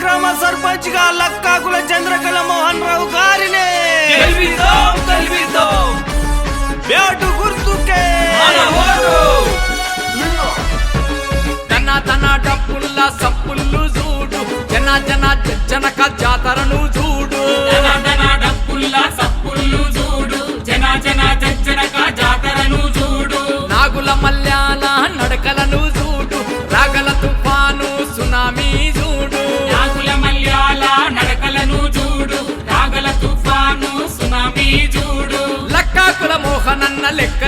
గ్రామ సర్పంచ్గా లక్కాకుల చంద్రకళ మోహన్ రావు గారిని. గుర్తుకే. తన తన డప్పుల్ల సప్పుళ్ళు చూడు జన జన జనక జాతరను చూడు జన జన డప్పుల్లా సప్పుళ్ళు చూడు జన జన జజ్జనక జాతరను చూడు నాగుల మల్యాల నడకలను una lección.